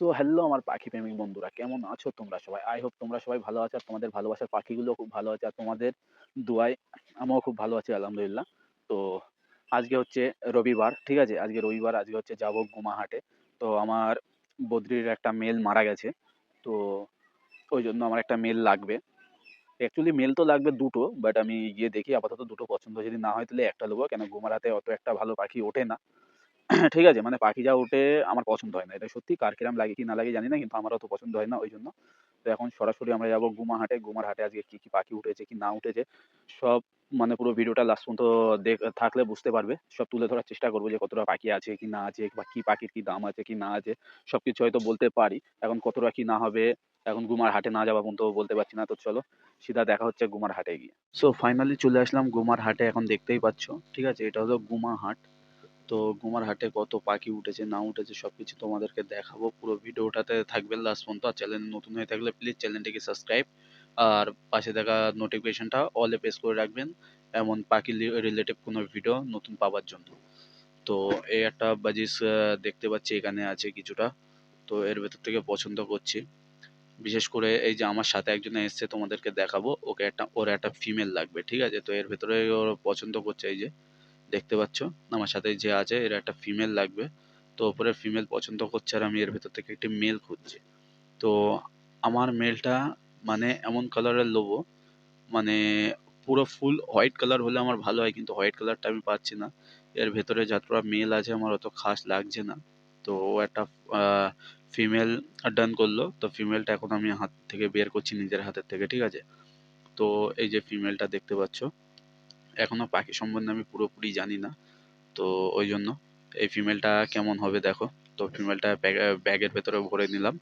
So hello আমার পাখি প্রেমিক বন্ধুরা, কেমন আছো তোমরা সবাই? আই হোপ তোমরা সবাই ভালো আছো, আর তোমাদের ভালোবাসার পাখিগুলো খুব ভালো আছে, আর তোমাদের দুয়ায় আমিও খুব ভালো আছি, আলহামদুলিল্লাহ। তো, আজকে হচ্ছে রবিবার, ঠিক আছে? আজকে রবিবার, আজকে হচ্ছে যাব গুমাহাটে। তো, আমার বদ্রির একটা মেল মারা গেছে। তো, ওই জন্য আমার একটা মেল লাগবে। অ্যাকচুয়ালি মেল তো লাগবে দুটো বাট আমি গিয়ে দেখি, আপাতত দুটো পছন্দ, যদি না হয় তাহলে একটা নেব কেন, গুমারাতে অত একটা ভালো পাখি ওঠে না। ঠিক আছে মানে পাখি যা ওঠে আমার পছন্দ হয় না। এটা সত্যি কার কিরাম লাগে কি না লাগে জানি না, কিন্তু আমার অত পছন্দ হয় না ওই জন্য। তো এখন সরাসরি আমরা যাব গুমা হাটে। গুমার হাটে আজকে কি কি পাখি উঠেছে, কি না উঠেছে, সব মানে পুরো ভিডিওটা লাস্ট পর্যন্ত দেখ, থাকলে বুঝতে পারবে। সব তুলে ধরার চেষ্টা করব যে কতটা পাখি আছে, কি না আছে, বা কি পাখির কি দাম আছে, কি না আছে সব কিছু হয়তো বলতে পারি। এখন কতটা কি না হবে, এখন গুমার হাটে না যাওয়া পর্যন্ত বলতে পারছি না, তো চলো সিধা দেখা হচ্ছে গুমার হাটে গিয়ে। সো ফাইনালি চলে আসলাম গুমার হাটে, এখন দেখতেই পাচ্ছ, ঠিক আছে? এটা হলো গুমা হাট। তো গুমার হাটে কত পাখি উঠেছে, না উঠেছে সব সবকিছু তোমাদেরকে দেখাবো। পুরো ভিডিওটাতে থাকবেন লাস্ট পর্যন্ত। আর চ্যানেল নতুন হয়ে থাকলে প্লিজ চ্যানেলটিকে সাবস্ক্রাইব আর পাশে থাকা নোটিফিকেশনটা অলে প্রেস করে রাখবেন, এমন পাখি রিলেটিভ কোনো ভিডিও নতুন পাওয়ার জন্য। তো এই একটা বাজিস দেখতে পাচ্ছি এখানে আছে কিছুটা। তো এর ভেতর থেকে পছন্দ করছি। বিশেষ করে এই যে আমার সাথে একজন এসছে, তোমাদেরকে দেখাবো। ওকে একটা, ওর একটা ফিমেল লাগবে, ঠিক আছে? তো এর ভেতরে ওর পছন্দ করছে এই যে। দেখতে পাচ্ছ। আমার সাথে যে আছে, এর একটা ফিমেল লাগবে। তো ওপরে ফিমেল পছন্দ করছে আর আমি এর ভেতর থেকে একটি মেল খুঁজছি। তো আমার মেলটা মানে এমন কালারের লোবো মানে পুরো ফুল হোয়াইট কালার হলে আমার ভালো হয়, কিন্তু হোয়াইট কালারটা আমি পাচ্ছি না। এর ভেতরে যতটা মেল আছে, আমার অত খাস লাগছে না। তো ও একটা ফিমেল ডান করল। তো ফিমেলটা এখন আমি হাত থেকে বের করছি নিজের হাতের থেকে, ঠিক আছে? তো এই যে ফিমেলটা দেখতে পাচ্ছ এখনও পাখি সম্বন্ধে আমি পুরোপুরি জানি না। তো ওই জন্য এই ফিমেলটা কেমন হবে দেখো। তো ফিমেলটা ব্যাগের ভেতরে ভরে নিলাম।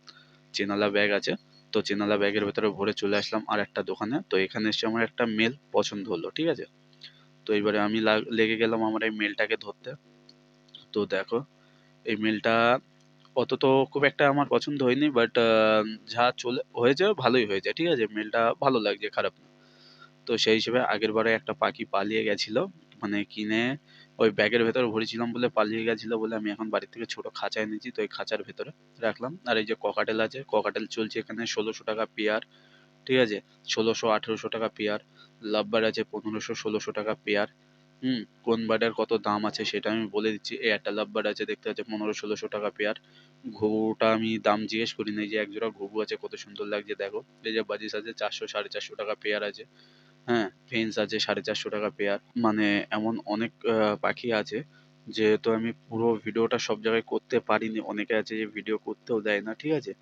চেনালা ব্যাগ আছে। তো চেনালা ব্যাগের ভেতরে ভরে চলে আসলাম আর একটা দোকানে। তো এখানে এসে আমার একটা মেল পছন্দ হলো, ঠিক আছে? তো এবারে আমি লেগে গেলাম আমার এই মেলটাকে ধরতে। তো দেখো, এই মেলটা অত তো খুব একটা আমার পছন্দ হয়নি বাট যা চলে, হয়েছে ভালোই হয়েছে, ঠিক আছে? মেলটা ভালো লাগছে, খারাপ না। তো সেই হিসেবে আগের বারে একটা পাখি পালিয়ে গেছিল মানে কিনে ওই ব্যাগের ভেতরে ভরেছিলাম বলে পালিয়ে গেছিল বলে আমি এখন বাড়ি থেকে ছোট খাঁচা এনেছি তো এই খাঁচার ভেতরে রাখলাম। আর এই যে ককাটেল আছে ককাটেল চলছে এখানে ষোলোশো টাকা পেয়ার ঠিক আছে? ষোলোশো, আঠেরোশো টাকা পেয়ার লাভবার আছে পনেরোশো, ষোলোশো টাকা পেয়ার হুম? কোন বার্ডের কত দাম আছে সেটা আমি বলে দিচ্ছি। এই একটা লাভবার আছে দেখতে পাচ্ছি, পনেরো, ষোলোশো টাকা পেয়ার ঘুঘুটা আমি দাম জিজ্ঞেস করি নাই যে একজোড়া ঘুঘু আছে কত সুন্দর লাগছে দেখো। এই যে বাজিস আছে চারশো, সাড়ে চারশো টাকা পেয়ার আছে। হ্যাঁ ফেন্স আছে, সাড়ে চারশো টাকা পেয়ার মানে এমন অনেক পাখি আছে যেহেতু আমি পুরো ভিডিওটা সব জায়গায় করতে পারিনি। অনেকে আছে যে ভিডিও করতেও দেয় না, ঠিক আছে?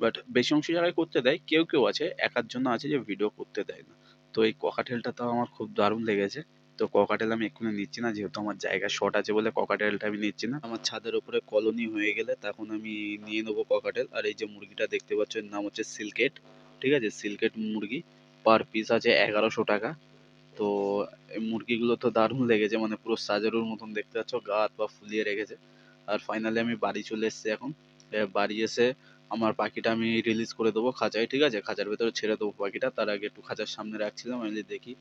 বাট বেশি অংশ জায়গায় করতে দেয়, কেউ কেউ আছে, একার জন্য আছে যে ভিডিও করতে দেয় না। তো এই ককাটেলটা তো আমার খুব দারুণ লেগেছে। তো ককাটেল আমি এক্ষুনি নিচ্ছি না, যেহেতু আমার জায়গা শর্ট আছে বলে ককাটেলটা আমি নিচ্ছি না। আমার ছাদের উপরে কলোনি হয়ে গেলে তখন আমি নিয়ে নেব ককাটেল আর এই যে মুরগিটা দেখতে পাচ্ছ, এর নাম হচ্ছে সিলকেট ঠিক আছে? সিলকেট মুরগি। পার পিস আছে এগারোশো টাকা। তো মুরগিগুলো তো দারুণ লেগেছে মানে পুরো সাজারুর মতন দেখতে পাচ্ছ, গা হাত পা ফুলিয়ে রেখেছে। আর ফাইনালি আমি বাড়ি চলে এসেছি এখন। বাড়ি এসে আমার পাখিটা আমি রিলিজ করে দেবো খাঁচায়, ঠিক আছে? খাঁচার ভেতরে ছেড়ে দেবো পাখিটা। তার আগে একটু খাঁচার সামনে রাখছিলাম, আমি দেখি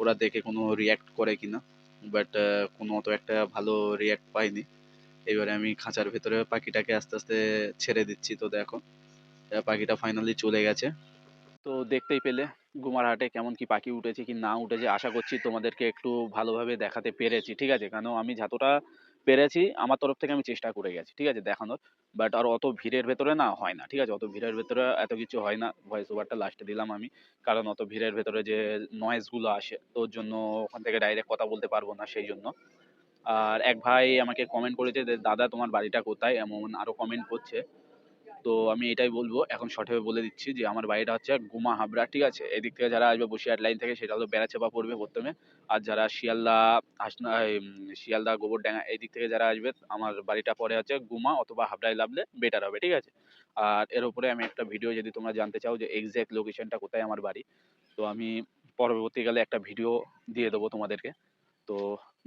ওরা দেখে কোনো রিয়াক্ট করে কি না বাট কোনো অত একটা ভালো রিয়াক্ট পাইনি। এবারে আমি খাঁচার ভেতরে পাখিটাকে আস্তে আস্তে ছেড়ে দিচ্ছি, তো দেখো। পাখিটা ফাইনালি চলে গেছে। তো দেখতেই পেলে গুমারহাটে কেমন কি পাখি উঠেছে কি না উঠেছে। আশা করছি তোমাদেরকে একটু ভালোভাবে দেখাতে পেরেছি, ঠিক আছে? কেন আমি যতটা পেরেছি আমার তরফ থেকে আমি চেষ্টা করে গেছি, ঠিক আছে, দেখানোর। বাট আর অত ভিড়ের ভেতরে না হয় না, ঠিক আছে? অত ভিড়ের ভেতরে এত কিছু হয় না ভয়েস ওভারটা লাস্টে দিলাম আমি। কারণ অত ভিড়ের ভেতরে যে নয়েজগুলো আসে, তোর জন্য ওখান থেকে ডাইরেক্ট কথা বলতে পারব না সেই জন্য। আর এক ভাই আমাকে কমেন্ট করেছে যে, দাদা, তোমার বাড়িটা কোথায়? এমন আরও কমেন্ট করছে। তো আমি এটাই বলব, এখন শর্টে বলে দিচ্ছি যে আমার বাড়িটা হচ্ছে গুমা হাবড়া, ঠিক আছে? এদিক থেকে যারা আসবে বসিরহাট লাইন থেকে সেটা হলো বেড়াচেপা পড়বে প্রথমে। আর যারা শিয়ালদা, হাসনা শিয়ালদা, গোবরডাঙ্গা এই দিক থেকে যারা আসবে, আমার বাড়িটা পরে হচ্ছে গুমা অথবা হাবড়ায় লাভলে বেটার হবে, ঠিক আছে? আর এর উপরে আমি একটা ভিডিও যদি তোমরা জানতে চাও যে এক্সাক্ট লোকেশনটা কোথায় আমার বাড়ি, তো আমি পরবর্তীকালে একটা ভিডিও দিয়ে দেবো তোমাদেরকে। তো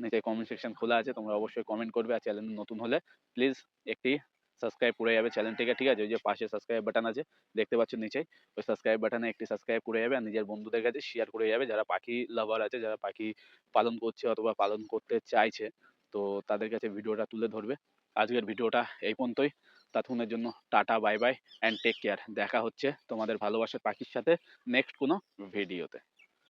নিচে কমেন্ট সেকশন খোলা আছে, তোমরা অবশ্যই কমেন্ট করবে আর চ্যানেল নতুন হলে প্লিজ একটি সাবস্ক্রাইব করে যাবে চ্যানেলটিকে ঠিক আছে? ওই যে পাশে সাবস্ক্রাইব বাটন আছে, দেখতে পাচ্ছ নিচে? ওই সাবস্ক্রাইব বাটনে একটি সাবস্ক্রাইব করে যাবে আর নিজের বন্ধুদের কাছে শেয়ার করে যাবে। যারা পাখি লাভার আছে, যারা পাখি পালন করছে অথবা পালন করতে চাইছে, তো তাদের কাছে ভিডিওটা তুলে ধরবে। আজকের ভিডিওটা এই পর্যন্তই। ততক্ষণের জন্য tata bye bye and take care দেখা হচ্ছে তোমাদের ভালোবাসার পাখির সাথে নেক্সট কোনো ভিডিওতে